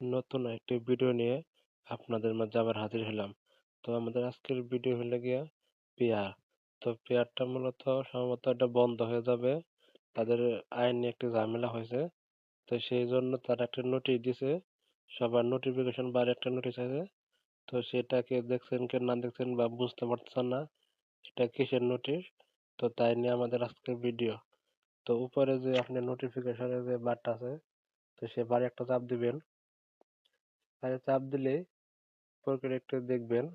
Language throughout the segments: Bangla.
নতুন একটি ভিডিও নিয়ে আপনাদের মাঝে আবার হাজির হলাম। তো আমাদের আজকের ভিডিও হলো গিয়া পেয়ার। তো পেয়ারটা মূলত সম্ভবত এটা বন্ধ হয়ে যাবে। তাদের আইনি একটি ঝামেলা হয়েছে। তো সেই জন্য তারা একটা নোটিশ দিছে। সবার নোটিফিকেশন বার একটা নোটিশ আছে। তো সেটাকে দেখছেন কে না দেখছেন বা বুঝতে পারছেন না এটা কিসের নোটিশ তো তাই নিয়ে আমাদের আজকের ভিডিও তো উপরে যে আপনি নোটিফিকেশনের যে বারটা আছে, তো সে বারে একটা চাপ দিবেন। তাহলে চাপ দিলে উপরে একটু দেখবেন,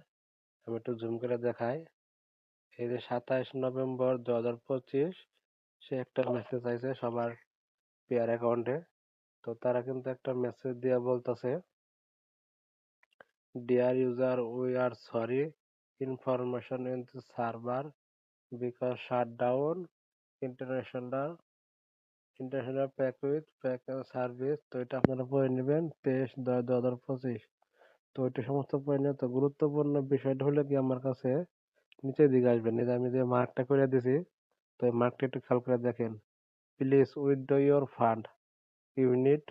আমি একটু জুম করে দেখাই। এই যে সাতাইশ নভেম্বর দু হাজার পঁচিশ, সে একটা মেসেজ আইছে সবার পেয়ার অ্যাকাউন্টে তো তারা কিন্তু একটা মেসেজ দিয়ে বলতেছে dear user we are sorry information in server because shut down international international pack with pack service তো এটা আপনারা পড়ে নেবেন। তেইশ, দশ দু হাজার পঁচিশ। তো এটা সমস্ত পড়ে নেবেন তো গুরুত্বপূর্ণ বিষয়টা হলো কি, আমার কাছে নিচের দিকে আসবেন। এই আমি যে মার্কটা করে দিছি, তো এই মার্কটা একটু খেয়াল করে দেখেন। Please withdraw your fund unit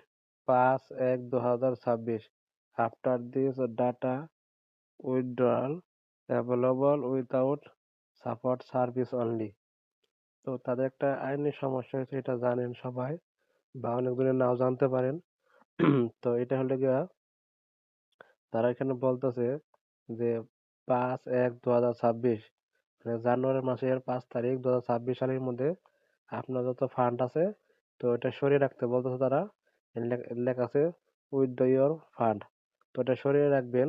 পাঁচ এক দু হাজার ছাব্বিশ। After this data withdrawal available without support service only তো তাদের একটা আইনি সমস্যা হয়েছে, এটা জানেন সবাই বা অনেকজনে নাও জানতে পারেন। তো এটা হলো গিয়া তারা এখানে বলতেছে যে পাঁচ এক দু হাজার ছাব্বিশ মানে জানুয়ারি মাসের পাঁচ তারিখ দু হাজার ছাব্বিশ সালের মধ্যে আপনার যত ফান্ড আছে, তো এটা সরিয়ে রাখতে বলতেছে তারা। লেখা আছে উইথ ইয়োর ফান্ড তো এটা সরিয়ে রাখবেন।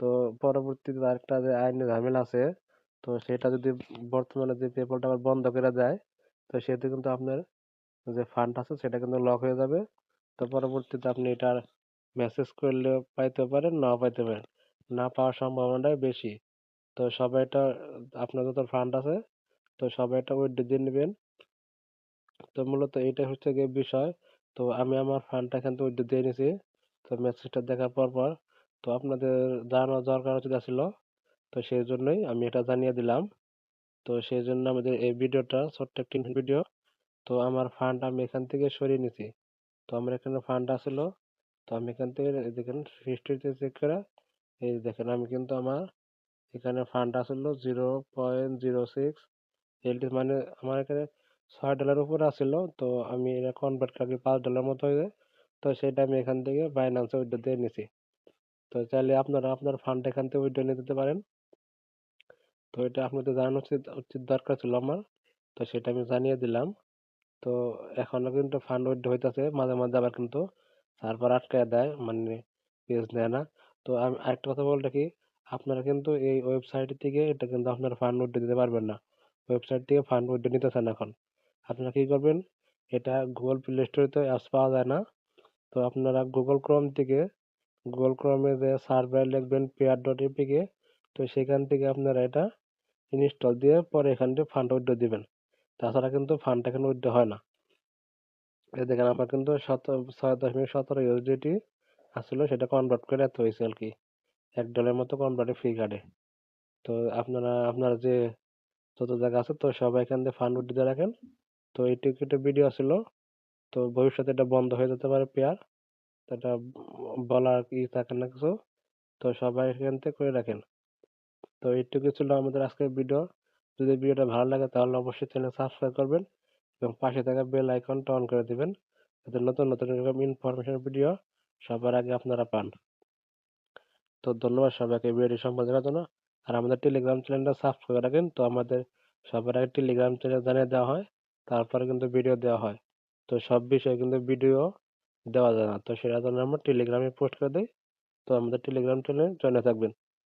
তো পরবর্তীতে আরেকটা যে আইনি ঝামেলা আছে তো সেটা যদি বর্তমানে যে পেপারটা আবার বন্ধ করে দেয়, তো সেটা কিন্তু আপনার যে ফান্ড আছে সেটা কিন্তু লক হয়ে যাবে। তো পরবর্তীতে আপনি এটার মেসেজ করলে পাইতে পারেন, নাও পাইতে পারেন। না পাওয়ার সম্ভাবনাটাই বেশি। তো সবাই এটা আপনার যত ফান্ড আছে, তো সবাই এটা উইথড্র দিয়ে নেবেন। তো মূলত এটা হচ্ছে গিয়ে বিষয়। তো আমি আমার ফান্ডটা থেকে উইথড্র দিয়ে নিছি। তো মেসেজটা দেখার পর পর, তো আপনাদের জানানো দরকার হচ্ছে ছিল তো সেই জন্যই আমি এটা জানিয়ে দিলাম। তো সেই জন্য আমাদের এই ভিডিওটা ছোট্ট একটি ভিডিও। তো আমার ফান্ড আমি এখান থেকে সরিয়ে নিছি। তো আমার এখানে ফান্ড আসলো। তো আমি এখান থেকে দেখেন হিস্ট্রিতে চেক করে এই দেখেন আমি কিন্তু আমার এখানে ফান্ড আসলো zero point zero six L T মানে আমার এখানে ছয় ডলার উপরে আসছিল তো আমি এটা কনভার্ট করে পাঁচ ডলার মতো হয়ে তো সেটা আমি এখান থেকে বাইন্যান্সে উইড্রো দিয়ে নিছি। তো চাইলে আপনারা আপনার ফান্ড এখান থেকে উইড্রো নিয়ে দিতে পারেন। তো এটা আপনাদের জানানো উচিত উচিত দরকার ছিল আমার। তো সেটা আমি জানিয়ে দিলাম। তো এখনও কিন্তু ফান্ড উইথড্র হইতেছে, মাঝে মাঝে আবার কিন্তু সার্ভার আটকায় দেয় মানে পেজ নেয় না। তো আমি আরেকটা কথা বলতে কি, আপনারা কিন্তু এই ওয়েবসাইট থেকে এটা কিন্তু আপনারা ফান্ড উইথড্র দিতে পারবেন না। ওয়েবসাইট থেকে ফান্ড উইথড্র নিতেছেন এখন। আপনারা কি করবেন, এটা গুগল প্লে স্টোরে তো অ্যাপস পাওয়া যায় না। তো আপনারা গুগল ক্রোম থেকে গুগল ক্রোমে যে সার্ভার লিখবেন পেয়ার ডট এপিকে তো সেখান থেকে আপনারা এটা ইনস্টল দিয়ে পরে এখান থেকে ফান্ড উইথড্র দিবেন। তাছাড়া কিন্তু ফান্ড এখানে উইথড্র হয় না। এই দেখেন আমার কিন্তু শত ছয় দশমিক সতেরো ইউএসডিটি আসছিল সেটা কনভার্ট করে এত হয়েছে আর কি। এক ডলারের মতো কনভার্টে ফ্রি কাটে। তো আপনারা, আপনার যে যত জায়গা আছে, তো সবাই এখান থেকে ফান্ড উঠে রাখেন। তো এইটুকু একটা ভিডিও ছিল। তো ভবিষ্যতে এটা বন্ধ হয়ে যেতে পারে পেয়ার এটা বলার কি থাকে না কিছু। তো সবাই এখান থেকে করে রাখেন। তো এইটুকু ছিল আমাদের আজকের ভিডিও যদি ভিডিওটা ভালো লাগে তাহলে অবশ্যই চ্যানেল সাবস্ক্রাইব করবেন এবং পাশে থাকা বেল আইকনটা অন করে দিবেন যাতে নতুন নতুন এরকম ইনফরমেশন ভিডিও সবার আগে আপনারা পান। তো ধন্যবাদ সবাইকে ভিডিওটি সম্পন্ন দেখার জন্য। আর আমাদের টেলিগ্রাম চ্যানেলটা সাবস্ক্রাইব করে রাখেন। তো আমাদের সবার আগে টেলিগ্রাম চ্যানেল জানিয়ে দেওয়া হয়, তারপরে কিন্তু ভিডিও দেওয়া হয়। তো সব বিষয়ে কিন্তু ভিডিও দেওয়া যায় না। তো সেটা জন্য আমরা টেলিগ্রামে পোস্ট করে দিই। তো আমাদের টেলিগ্রাম চ্যানেলে জয়েন থাকবেন।